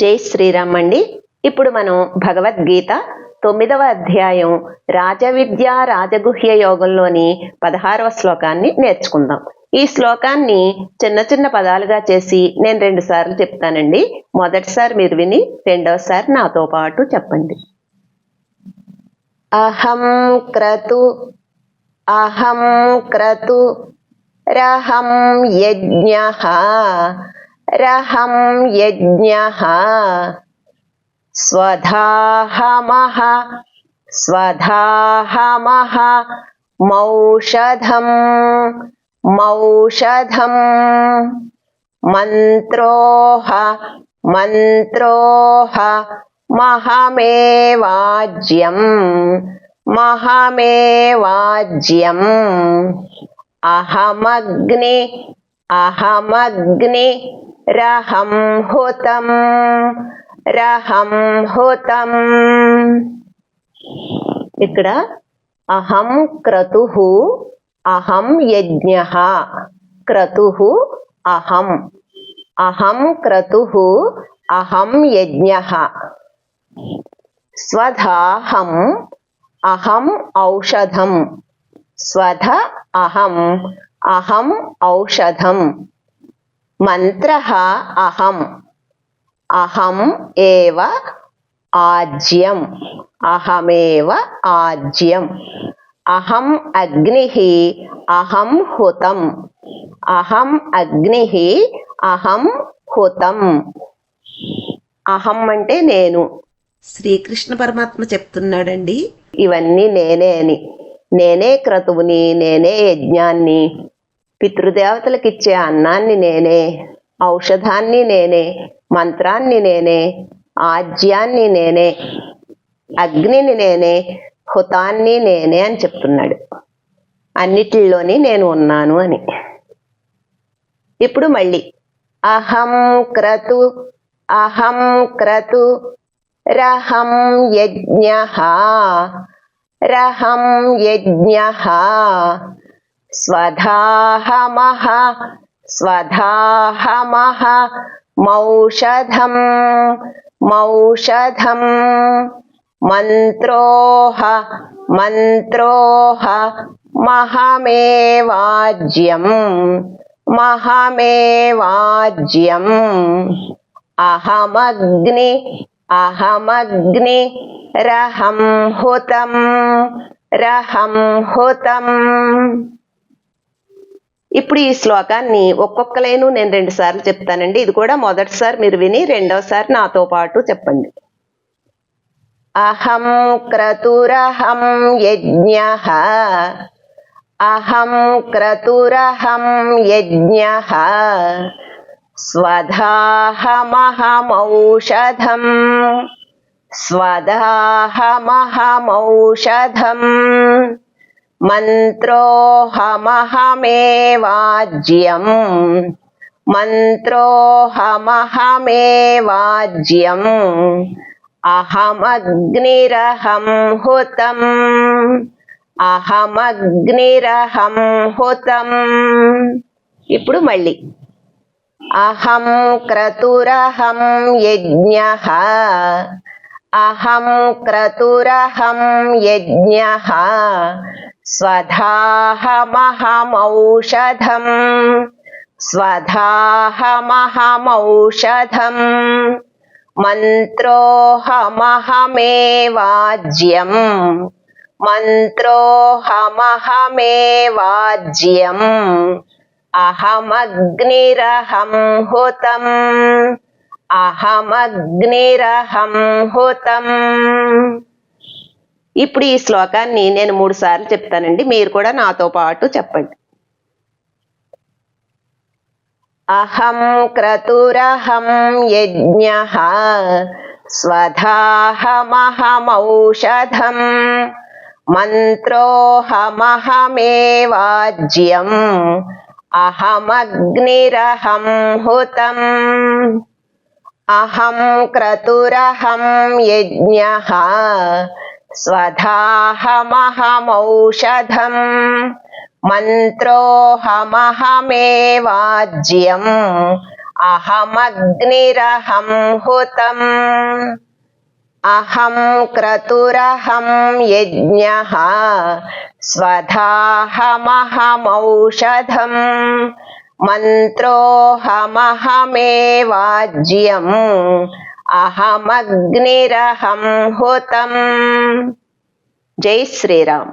జై శ్రీరామ్ అండి. ఇప్పుడు మనం భగవద్గీత తొమ్మిదవ అధ్యాయం రాజవిద్య రాజగుహ్య యోగంలోని పదహారవ శ్లోకాన్ని నేర్చుకుందాం. ఈ శ్లోకాన్ని చిన్న చిన్న పదాలుగా చేసి నేను రెండు సార్లు చెప్తానండి. మొదటిసారి మీరు విని రెండవసారి నాతో పాటు చెప్పండి. అహం క్రతు అహం క్రతు రహం యజ్ఞ रहं यज्ञः। स्वधाहमः स्वधाहमः मौषधं मौषधं मन्त्रोः मन्त्रोः महमेवाज्यं महमेवाज्यम्। अहमग्नि अहमग्नि రహం హుతం రహం హుతం. ఇక్కడ అహం క్రతు అహం యజ్ఞ. క్రతు అహం. అహం క్రతు అహం యజ్ఞ. స్వధాహం అహం ఔషధం. స్వధ అహం అహం ఔషధం. మంత్ర అహం. అహం ఏవ ఆజ్యం. అహమేవ ఆజ్యం. అహం అగ్ని అహం హుతం. అహం అగ్ని అహం హుతం. అహం అంటే నేను. శ్రీకృష్ణ పరమాత్మ చెప్తున్నాడండి. ఇవన్నీ నేనే అని. నేనే క్రతువుని నేనే యజ్ఞాన్ని. పితృదేవతలకు ఇచ్చే అన్నాన్ని నేనే ఔషధాన్ని నేనే మంత్రాన్ని నేనే ఆజ్యాన్ని నేనే అగ్నిని నేనే హుతాన్ని నేనే అని చెప్తున్నాడు. అన్నిటిలోని నేను ఉన్నాను అని. ఇప్పుడు మళ్ళీ. అహం క్రతు అహం క్రతు రహం యజ్ఞ రహం యజ్ఞ स्वधाहमः स्वधाहमः मौषधं मौषधं मन्त्रोह मन्त्रोह महमेवाज्यम् महमेवाज्यम्। अहमग्नि अहमग्नि रहं हुतं रहं हुतम्। ఇప్పుడు ఈ శ్లోకాన్ని ఒక్కొక్క లైను నేను రెండు సార్లు చెప్తానండి. ఇది కూడా మొదటిసారి మీరు విని రెండవసారి నాతో పాటు చెప్పండి. అహం క్రతురహం యజ్ఞ. అహం క్రతురహం యజ్ఞ. స్వధాహమహమౌషధం స్వధాహమహమౌషధం మంత్రోహమహమేవాజ్యం. మంత్రోహమహమేవాజ్యం. అహమగ్నిరహం హుతం. అహమగ్నిరహం హుతం. ఇప్పుడు మళ్ళీ. అహం క్రతురహం యజ్ఞ. అహం క్రతురహం యజ్ఞ. స్వధాహమహమౌషధం స్వధాహమహమౌషధం మంత్రోహమహమేవాజ్యం మంత్రోహమహమేవాజ్యం అహమగ్నిరహం హుతం అహమగ్నిరహం హుతం ఇప్పుడు ఈ శ్లోకాన్ని నేను మూడు సార్లు చెప్తానండి. మీరు కూడా నాతో పాటు చెప్పండి. అహం క్రతురహం యజ్ఞ స్వధాహమహమౌషధం మంత్రోహమహమేవాజ్యం అహమగ్నిరహం హుతం. అహం క్రతురహం యజ్ఞ స్వధాహమహమౌషధం మంత్రోహమహమేవాజ్యం అహమగ్నిరహం హుతం అహం క్రతురహం యజ్ఞ స్వధాహమహమౌషధం మంత్రోహమహమేవాజ్యం అహమగ్నిరహం హుతం జై శ్రీరామ్